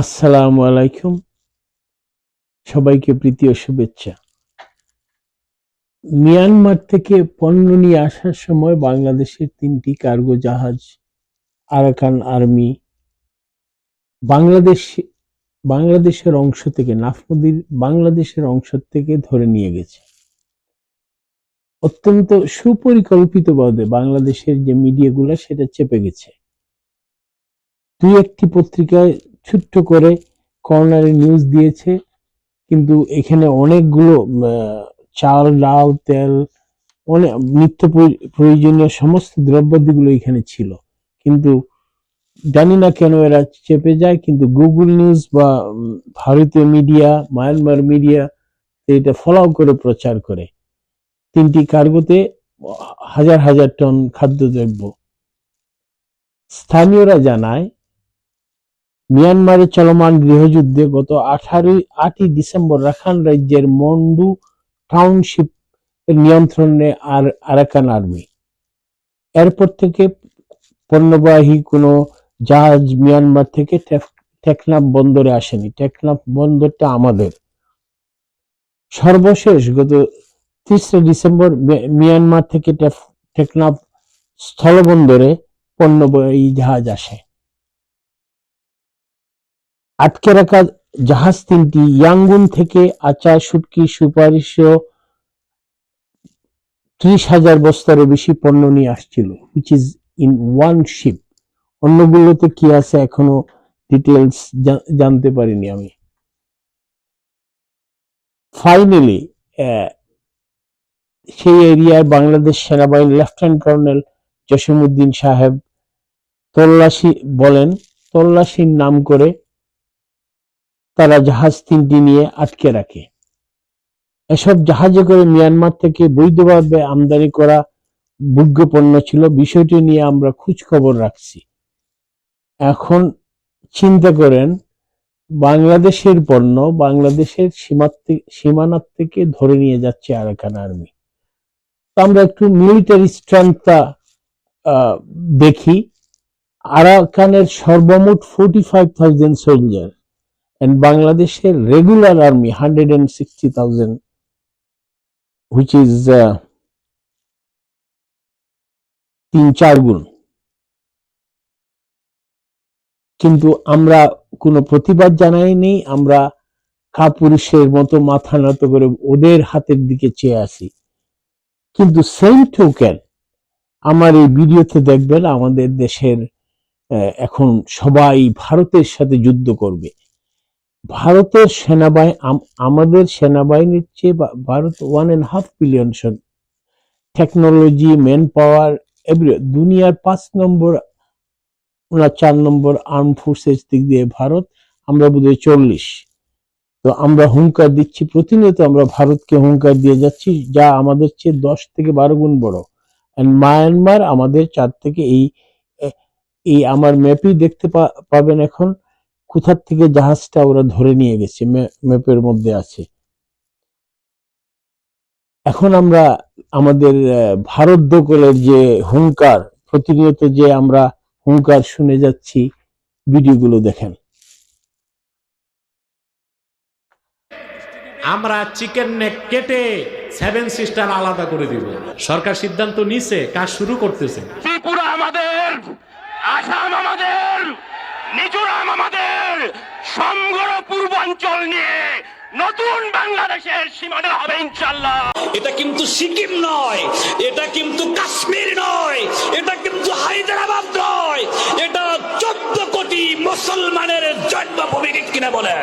আসসালামু আলাইকুম। সবাইকে প্রীতি ও শুভেচ্ছা। মিয়ানমার থেকে পণ্য নিয়ে আসার সময় বাংলাদেশের তিনটি কার্গো জাহাজ, আরাকান আর্মি, বাংলাদেশ, বাংলাদেশের অংশ থেকে নাফনদীর বাংলাদেশের অংশ থেকে ধরে নিয়ে গেছে। অত্যন্ত সুপরিকল্পিত সুপরিকল্পিতভাবে বাংলাদেশের যে মিডিয়াগুলো, সেটা চেপে গেছে। দুই একটি পত্রিকায় ছোট্ট করে কর্নারে নিউজ দিয়েছে। কিন্তু এখানে অনেকগুলো চাল, ডাল, তেল অনেক নিত্য প্রয়- প্রয়োজনীয় সমস্ত দ্রব্যাদিগুলো এখানে ছিল। কিন্তু জানি না কেন এরা চেপে যায়, কিন্তু গুগল নিউজ বা ভারতীয় মিডিয়া মায়ানমার মিডিয়া এটা ফলো করে, প্রচার করে। তিনটি কার্গোতে হাজার হাজার টন খাদ্যদ্রব্য। স্থানীয়রা জানায় মিয়ানমারে চলমান গৃহযুদ্ধে গত আঠারোই, আটই ডিসেম্বর রাখান রাজ্যের মন্ডু টাউনশিপ নিয়ন্ত্রণে আর আরাকান আর্মি। এরপর থেকে পণ্যবাহী কোনো জাহাজ মিয়ানমার থেকে টেক- টেকনাফ বন্দরে আসেনি। টেকনাফ বন্দরটা আমাদের। সর্বশেষ গত তিরিশে ডিসেম্বর মিয়ানমার থেকে টেকনাফ স্থলবন্দরে পণ্যবাহী জাহাজ আসে। আটকে রাখা জাহাজ তিনটি ইয়াঙ্গুন থেকে আচার শুটকি সুপারিশ ত্রিশ হাজার বস্তারও বেশি পণ্য নিয়ে আসছিল which is in one ship অন্যগুলোতে কি আছে এখনও ডিটেলস জানতে পারিনি আমি। ফাইনালি সেই এরিয়ায় বাংলাদেশ সেনাবাহিনী লেফটেন্যান্ট কর্নেল জসিমউদ্দিন সাহেব তল্লাশি বলেন, তল্লাশির নাম করে তারা জাহাজ তিনটি নিয়ে আটকে রাখে। এসব জাহাজে করে মিয়ানমার থেকে বৈধভাবে আমদানি করা যোগ্য পণ্য ছিল। বিষয়টি নিয়ে আমরা খোঁজ খবর রাখছি। এখন চিন্তা করেন, বাংলাদেশের পণ্য বাংলাদেশের সীমানার থেকে ধরে নিয়ে যাচ্ছে আরাকান আর্মি। তো আমরা একটু মিলিটারি স্ট্রেংথটা দেখি। আরাকানের সর্বমোট forty five thousand soldier and বাংলাদেশের regular army hundred and sixty thousand which is তিন, চার গুণ। কিন্তু আমরা কোনো প্রতিবাদ জানাইনি আমরা কাপুরুষের মতো মাথা নত করে ওদের হাতের দিকে চেয়ে আসি কিন্তু সেম টোকেন আমার এই ভিডিওতে দেখবেন আমাদের দেশের এখন সবাই ভারতের সাথে যুদ্ধ করবে। ভারতের সেনাবাহিনী আমাদের সেনাবাহিনীর চেয়ে Bharat one and half billion technology man power every দুনিয়ার পাঁচ নম্বর, না চার নম্বর আর্ম ফোর্সেস দিক দিয়ে ভারত, আমরা বোধহয় চল্লিশ। তো আমরা হুঙ্কার দিচ্ছি, প্রতিনিয়ত আমরা ভারতকে হুঙ্কার দিয়ে যাচ্ছি, যা আমাদের চেয়ে দশ থেকে বারো গুণ বড়। অ্যান্ড মায়ানমার আমাদের চার থেকে এই এই আমার ম্যাপই দেখতে পাবেন এখন। কোথার থেকে জাহাজটা ওরা ধরে নিয়ে গেছে ম্যাপের মধ্যে আছে। এখন আমরা আমাদের ভারত দখলের যে হুঙ্কার প্রতিনিয়ত যে আমরা হুঙ্কার শুনে যাচ্ছি ভিডিওগুলো দেখেন। আমরা চিকেন নেক কেটে সেভেন সিস্টার আলাদা করে দিব। সরকার সিদ্ধান্ত নিছে কাজ শুরু করতেছে। ত্রিপুরা আমাদের আসাম আমাদের মিজোরাম আমাদের পূর্বাঞ্চল নিয়ে নতুন বাংলাদেশের সীমানা হবে ইনশাল্লাহ এটা কিন্তু সিকিম নয়, এটা কিন্তু কাশ্মীর নয়, এটা কিন্তু হায়দ্রাবাদ নয়, এটা চোদ্দ কোটি মুসলমানের জন্মভূমি কিনা বলে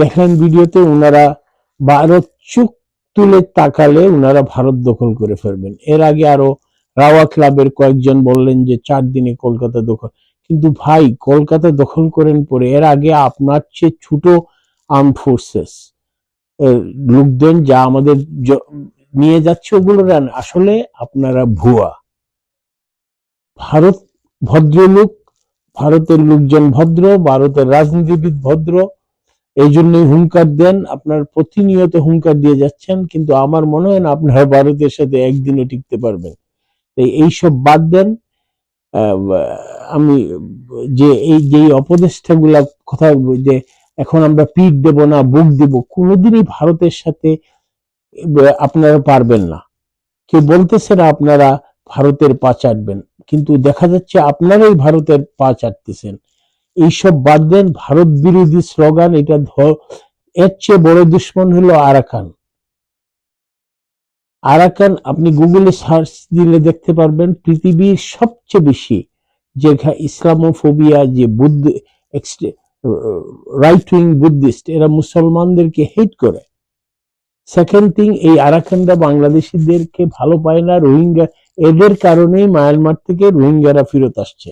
দেখলেন ভিডিওতে ওনারা ভারত চোখ তুলে তাকালে ওনারা ভারত দখল করে ফেলবেন এর আগে আরও রাওয়া ক্লাবের কয়েকজন বললেন যে চার দিনে কলকাতা দখল কিন্তু ভাই, কলকাতা দখল করেন পরে এর আগে আপনার চেয়ে ছোট আর্ম ফোর্সেস লোকজন যা আমাদের নিয়ে যাচ্ছে ওগুলো। আসলে আপনারা ভুয়া ভারত ভদ্রলোক, ভারতের লোকজন ভদ্র, ভারতের রাজনীতিবিদ ভদ্র এই জন্যই হুঙ্কার দেন, আপনার প্রতিনিয়ত হুঙ্কার দিয়ে যাচ্ছেন, কিন্তু আমার মনে হয় না আপনারা ভারতের সাথে একদিনও টিকতে পারবেন। তাই এইসব বাদ দেন। আমি যে এই যে অপদেষ্টাগুলা কথা যে এখন আমরা পিঠ দেব না, বুক দেব, কোনোদিনই ভারতের সাথে আপনারা পারবেন না। কেউ বলতেছে না আপনারা ভারতের পা চাটবেন, কিন্তু দেখা যাচ্ছে আপনারাই ভারতের পা চাটতেছেন। এইসব বাদ দেন, ভারত বিরোধী স্লোগান, এটা এর চেয়ে বড় দুশ্মন হলো আরাকান। আরাকান, আপনি গুগলে সার্চ দিলে দেখতে পারবেন, পৃথিবীর সবচেয়ে বেশি যে ইসলামোফোবিয়া, যে বুদ্ধ রাইট উইং বুদ্ধিস্ট, এরা মুসলমানদেরকে হেট করে। সেকেন্ড থিং, এই আরাকানরা বাংলাদেশিদেরকে ভালো পায় না, রোহিঙ্গা, এদের কারণেই মায়ানমার থেকে রোহিঙ্গারা ফেরত আসছে।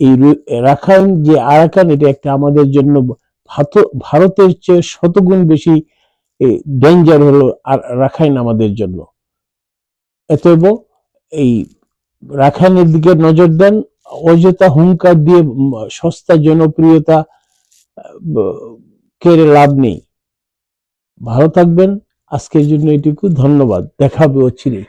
এই রাখাইন যে আরাকান, এটা একটা আমাদের জন্য ভারতের চেয়ে শতগুণ বেশি ডেঞ্জার হলো আর রাখাইন আমাদের জন্য। অতএব এই রাখাইনের দিকে নজর দেন, অযথা হুঙ্কার দিয়ে সস্তা জনপ্রিয়তা কেড়ে লাভ নেই। ভালো থাকবেন, আজকের জন্য এটুকু, ধন্যবাদ। দেখাবে অচিরেই।